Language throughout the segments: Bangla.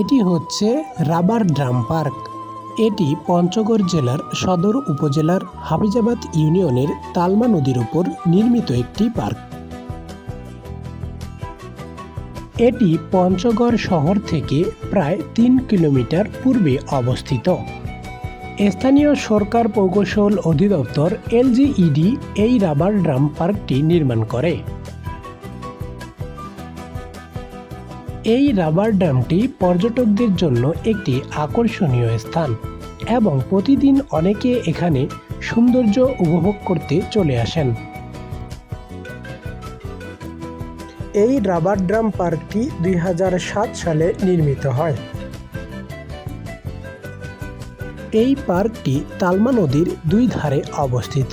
এটি হচ্ছে রাবার ড্রাম পার্ক। এটি পঞ্চগড় জেলার সদর উপজেলার হাফিজাবাদ ইউনিয়নের তালমা নদীর উপর নির্মিত একটি পার্ক। এটি পঞ্চগড় শহর থেকে প্রায় তিন কিলোমিটার পূর্বে অবস্থিত। স্থানীয় সরকার প্রকৌশল অধিদপ্তর এলজিইডি এই রাবার ড্রাম পার্কটি নির্মাণ করে। এই রাবার ড্যামটি পর্যটকদের জন্য একটি আকর্ষণীয় স্থান এবং প্রতিদিন অনেকে এখানে সৌন্দর্য উপভোগ করতে চলে আসেন। এই রাবার ড্রাম পার্কটি দুই হাজার সাত সালে নির্মিত হয়। এই পার্কটি তালমা নদীর দুই ধারে অবস্থিত।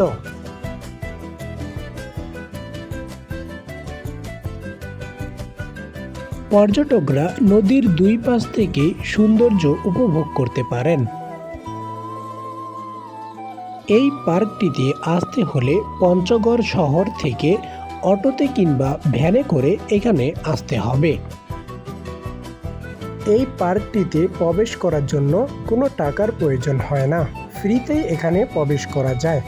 পর্যটকরা নদীর দুই পাশ থেকে সৌন্দর্য উপভোগ করতে পারেন। এই পার্কটিতে আসতে হলে পঞ্চগড় শহর থেকে অটোতে কিংবা ভ্যানে করে এখানে আসতে হবে। এই পার্কটিতে প্রবেশ করার জন্য কোনো টাকার প্রয়োজন হয় না। ফ্রিতেই এখানে প্রবেশ করা যায়।